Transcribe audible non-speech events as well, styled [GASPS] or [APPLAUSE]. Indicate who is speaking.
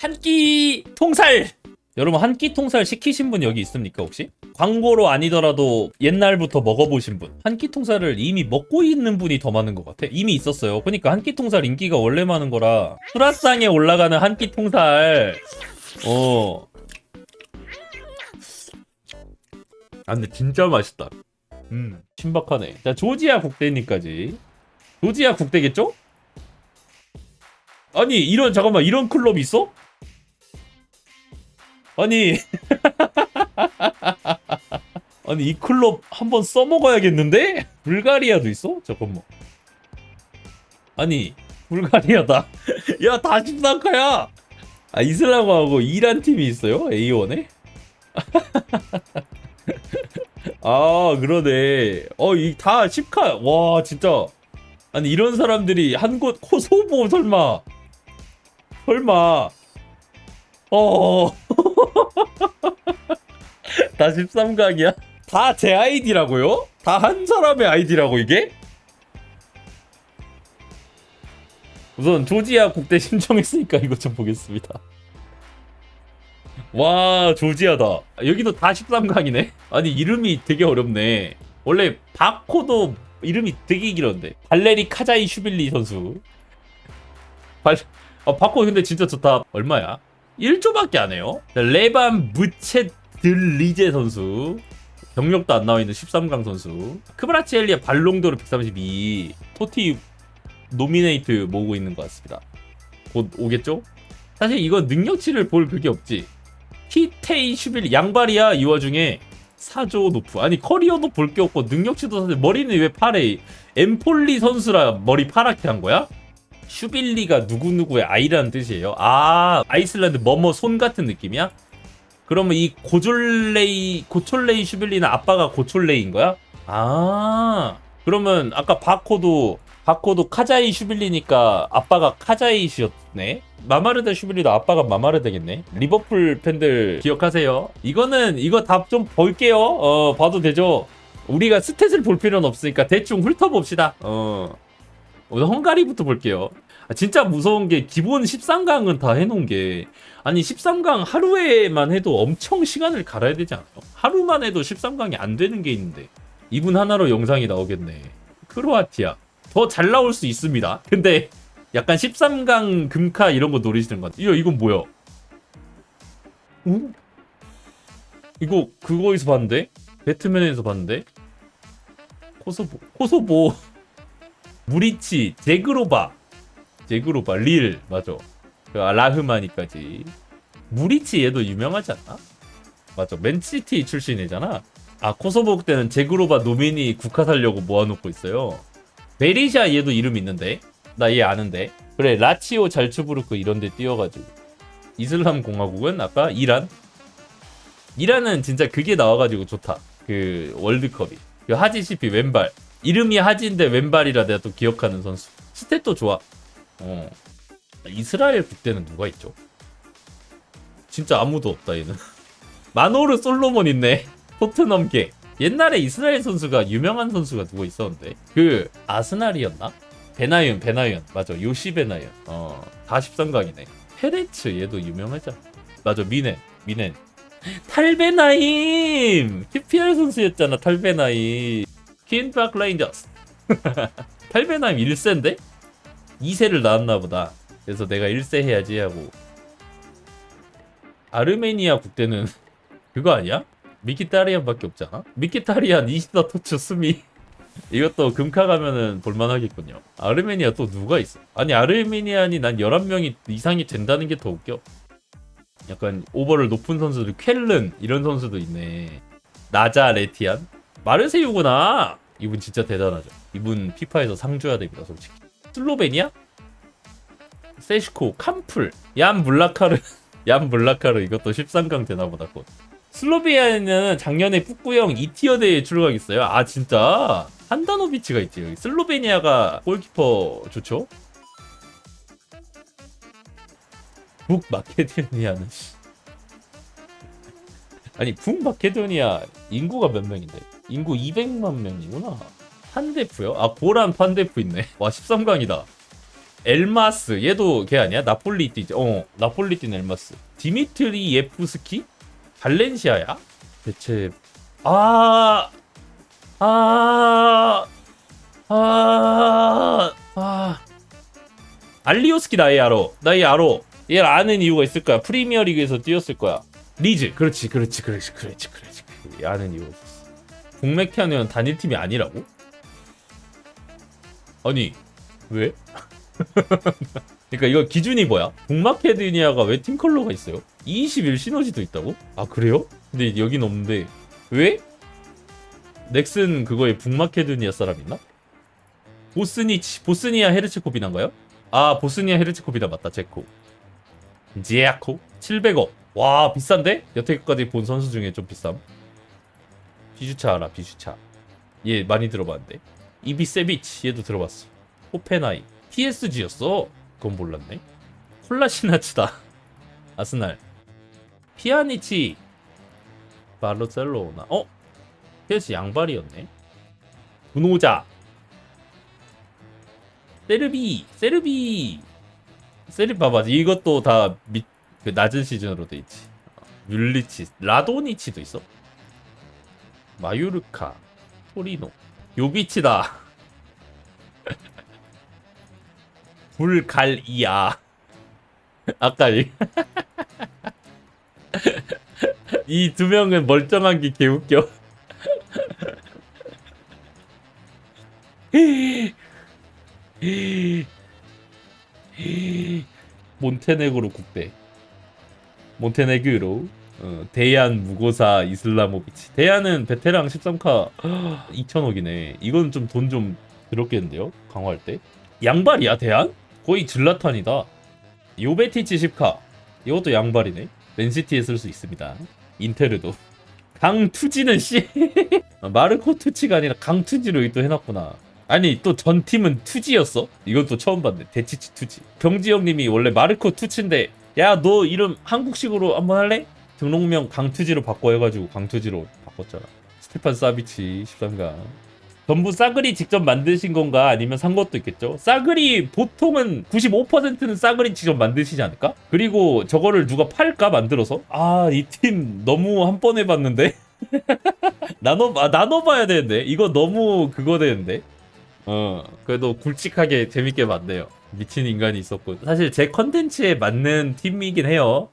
Speaker 1: 한 끼 통살! 여러분 한 끼 통살 시키신 분 여기 있습니까 혹시? 광고로 아니더라도 옛날부터 먹어보신 분. 한 끼 통살을 이미 먹고 있는 분이 더 많은 것 같아. 이미 있었어요. 그러니까 한 끼 통살 인기가 원래 많은 거라. 수라상에 올라가는 한 끼 통살. 어. 아 근데 진짜 맛있다. 음 신박하네. 자 조지아 국대님까지. 조지아 국대겠죠? 아니 이런 잠깐만 이런 클럽 있어? 아니 [LAUGHS] 아니 이 클럽 한번 써먹어야겠는데? 불가리아도 있어? 잠깐만 아니 불가리아다 [LAUGHS] 야다 14카야 아 이슬람하고 이란 팀이 있어요? A1에? [LAUGHS] 아 그러네 어이 다 10카 와 진짜 아니 이런 사람들이 한 곳 코소보 설마 설마 어. [LAUGHS] 다 13강이야? 다 제 아이디라고요? 다 한 사람의 아이디라고 이게? 우선 조지아 국대 신청했으니까 이거 좀 보겠습니다. 와 조지아다. 여기도 다 13강이네. 아니 이름이 되게 어렵네. 원래 바코도 이름이 되게 길었는데 발레리 카자이 슈빌리 선수. 발... 아 바코 근데 진짜 좋다. 얼마야? 1조밖에 안 해요. 레반 무체들리제 선수. 경력도 안 나와 있는 13강 선수. 크브라치엘리아 발롱도르 132. 토티 노미네이트 모으고 있는 것 같습니다. 곧 오겠죠? 사실 이거 능력치를 볼 그게 없지. 티테이 슈빌 양발이야 이 와중에 사조 노프 아니 커리어도 볼 게 없고 능력치도 사실 머리는 왜 파래 엠폴리 선수라 머리 파랗게 한 거야? 슈빌리가 누구누구의 아이라는 뜻이에요. 아, 아이슬란드 뭐뭐 손 같은 느낌이야? 그러면 이 고졸레이, 고촐레이 슈빌리는 아빠가 고촐레이인 거야? 아, 그러면 아까 바코도, 바코도 카자이 슈빌리니까 아빠가 카자이시였네? 마마르다 슈빌리도 아빠가 마마르다겠네? 리버풀 팬들 기억하세요? 이거는, 이거 다좀 볼게요. 어, 봐도 되죠? 우리가 스탯을 볼 필요는 없으니까 대충 훑어봅시다. 어. 우선 헝가리부터 볼게요. 아, 진짜 무서운 게 기본 13강은 다 해놓은 게 아니 13강 하루에만 해도 엄청 시간을 갈아야 되지 않아요? 하루만 해도 13강이 안 되는 게 있는데 이분 하나로 영상이 나오겠네. 크로아티아 더 잘 나올 수 있습니다. 근데 약간 13강 금카 이런 거 노리시는 것 같아요. 이건 뭐야? 오? 이거 그거에서 봤는데? 배트맨에서 봤는데? 코소보 코소보 무리치, 제그로바, 제그로바, 릴 맞아. 그 라흐마니까지. 무리치 얘도 유명하지 않나? 맞아. 맨시티 출신이잖아. 아 코소보 때는 제그로바 노미니 국화 살려고 모아놓고 있어요. 베리샤 얘도 이름 있는데 나 얘 아는데. 그래 라치오 잘츠부르크 이런데 뛰어가지고. 이슬람 공화국은 아까 이란. 이란은 진짜 그게 나와가지고 좋다. 그 월드컵이. 그 하지시피 왼발. 이름이 하지인데 왼발이라 내가 또 기억하는 선수. 스탯도 좋아. 어. 이스라엘 국대는 누가 있죠? 진짜 아무도 없다 얘는. [LAUGHS] 마노르 솔로몬 있네. [LAUGHS] 토트넘계. 옛날에 이스라엘 선수가 유명한 선수가 누구 있었는데 그 아스날이었나? 베나윤 베나윤 맞아 요시 베나윤 어 43강이네 페레츠 얘도 유명하잖아 맞아 미넨 미넨 [GASPS] 탈베나임 QPR 선수였잖아 탈베나임 퀸박 레인저스. [LAUGHS] 탈베나임 1세인데? 2세를 낳았나 보다. 그래서 내가 1세 해야지 하고. 아르메니아 국대는 [LAUGHS] 그거 아니야? 미키타리안밖에 없잖아? 미키타리안 이시다 토츠 스미. [LAUGHS] 이것도 금카 가면은 볼만하겠군요. 아르메니아 또 누가 있어? 아니 아르메니안이 난 11명이 이상이 된다는 게 더 웃겨. 약간 오버를 높은 선수들 쾰른 이런 선수도 있네. 나자 레티안? 마르세유구나 이분 진짜 대단하죠. 이분 피파에서 상 줘야 됩니다 솔직히. 슬로베니아? 세시코 캄플 얀 블라카르 [LAUGHS] 얀 블라카르 이것도 13강 되나보다 곧. 슬로베니아는 작년에 북구형 2티어 대회에 출격했어요. 아 진짜? 한다노비치가 있지 여기. 슬로베니아가 골키퍼 좋죠? 북 마케도니아는 씨. 아니 북 마케도니아 인구가 몇 명인데 인구 200만 명이구나. 판데프요? 아 고란 판데프 있네. [LAUGHS] 와 13강이다. 엘마스. 얘도 걔 아니야? 나폴리 뛰지 어 나폴리 뛴 엘마스. 디미트리 예프스키? 발렌시아야? 대체 아... 아... 아... 아... 알리오스키 나얘 알아 나얘 알아 얘를 아는 이유가 있을 거야. 프리미어 리그에서 뛰었을 거야. 리즈. 그렇지 그렇지 그렇지 그렇지 그렇지. 얘 아는 이유가 있었 어 북메키아는 단일팀이 아니라고? 아니 왜? [LAUGHS] 그러니까 이거 기준이 뭐야? 북마케드니아가 왜 팀 컬러가 있어요? 21 시너지도 있다고? 아 그래요? 근데 여긴 없는데 왜? 넥슨 그거에 북마케드니아 사람 있나? 보스니치 보스니아 헤르체코비나인가요? 아 보스니아 헤르체코비나 맞다 제코 제코 700억 와 비싼데? 여태까지 본 선수 중에 좀 비쌈 비주차 알아 비주차. 얘 많이 들어봤는데? 이비 세비치 얘도 들어봤어. 호펜하이. PSG였어. 그건 몰랐네. 콜라시나츠다. [LAUGHS] 아스날. 피아니치. 바르셀로나. 어? PSG 양발이었네. 분호자. 세르비 세르비. 세르 봐봐. 이것도 다 밑, 그 낮은 시즌으로 돼 있지. 어, 뮬리치 라도니치도 있어 마유르카 토리노. 요비치다. [LAUGHS] 불갈이야. [LAUGHS] 아까 [LAUGHS] 이 두 명은 멀쩡한 게 개웃겨. 몬테네그로 국대. 몬테네그로 어, 대안 무고사 이슬라모비치. 대안은 베테랑 13카 2천억이네. 이건 좀 돈 좀 들었겠는데요? 강화할 때? 양발이야 대안? 거의 질라탄이다. 요베티치 10카. 이것도 양발이네. 맨시티에 쓸 수 있습니다. 인테르도. 강투지는 씨. [LAUGHS] 마르코 투치가 아니라 강투지로 또 해놨구나. 아니 또 전 팀은 투지였어? 이건 또 처음 봤네. 대치치 투지. 병지 형님이 원래 마르코 투치인데 야 너 이름 한국식으로 한번 할래? 등록명 강투지로 바꿔 해가지고 강투지로 바꿨잖아. 스테판 사비치 13강 전부 싸그리 직접 만드신 건가? 아니면 산 것도 있겠죠? 싸그리 보통은 95%는 싸그리 직접 만드시지 않을까? 그리고 저거를 누가 팔까 만들어서? 아 이 팀 너무 한 번 해봤는데? [LAUGHS] 나눠 아, 나눠봐야 되는데? 이거 너무 그거 되는데? 어 그래도 굵직하게 재밌게 봤네요. 미친 인간이 있었고 사실 제 컨텐츠에 맞는 팀이긴 해요